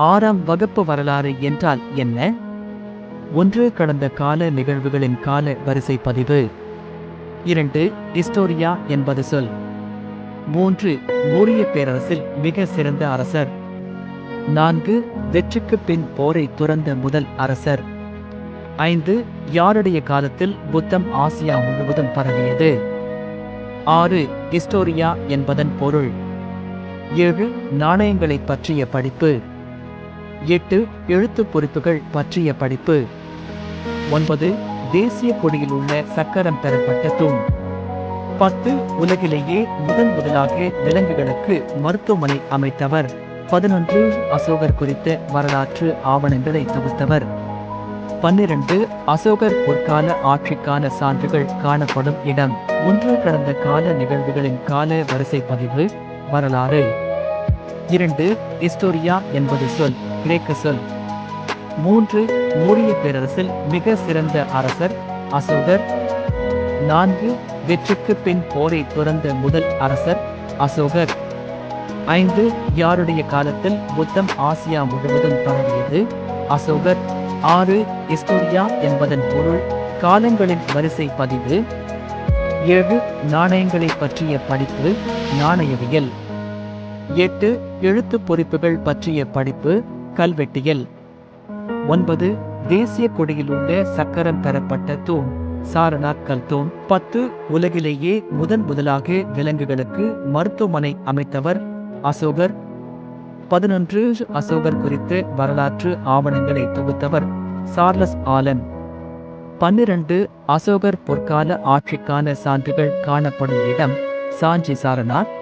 ஆறாம் வகுப்பு வரலாறு என்றால் என்ன? ஒன்று கடந்த கால நிகழ்வுகளின் கால வரிசை பதிவு. இரண்டு டிஸ்டோரியா என்பது சொல். மூன்று மூரிய பேரரசில் மிக சிறந்த அரசர். நான்கு வெற்றிக்கு பின் போரை துறந்த முதல் அரசர். ஐந்து யாருடைய காலத்தில் புத்தம் ஆசியா முழுவதும் பரவியது? ஆறு ஹிஸ்டோரியா என்பதன் பொருள். ஏழு நாணயங்களைப் பற்றிய படிப்பு. எட்டு எழுத்துப் பொறிப்புகள் பற்றிய படிப்பு. ஒன்பது தேசிய கொடியில் உள்ள சக்கரம் பெறப்பட்ட தூண். பத்து உலகிலேயே முதன் முதலாக விலங்குகளுக்கு மருத்துவமனை அமைத்தவர். பதினொன்று அசோகர் குறித்த வரலாற்று ஆவணங்களை தொகுத்தவர். பன்னிரண்டு அசோகர் பொற்கால ஆட்சிக்கான சான்றுகள் காணப்படும் இடம். ஒன்று கடந்த கால நிகழ்வுகளின் கால வரிசை பதிவு வரலாறு. இரண்டு ஹிஸ்டோரியா என்பது சொல். கிரேக்க சொல். மூன்று மூரிய பேரரசில் மிக சிறந்த அரசர் அசோகர். நான்கு வெற்றிக்கு பின் போரை துறந்த முதல் அரசர் அசோகர். ஐந்து யாருடைய காலத்தில் புத்தம் ஆசியா முழுவதும் பரவியது அசோகர். ஆறு ஹிஸ்டோரியா என்பதன் பொருள் காலங்களின் வரிசை பதிவு. ஏழு நாணயங்களை பற்றிய படிப்பு நாணயவியல். எட்டு எழுத்து பொறிப்புகள் பற்றிய படிப்பு கல்வெட்டியல். ஒன்பது தேசிய கொடியில் உள்ள சக்கரம் பெறப்பட்ட தூண் சாரநாத் கல் தூண். பத்து உலகிலேயே முதன் முதலாக விலங்குகளுக்கு மருத்துவமனை அமைத்தவர் அசோகர். பதினொன்று அசோகர் குறித்து வரலாற்று ஆவணங்களை தொகுத்தவர் சார்லஸ் ஆலன். பன்னிரண்டு அசோகர் பொற்கால ஆட்சிக்கான சான்றுகள் காணப்படும் இடம் சாஞ்சி சாரநாத்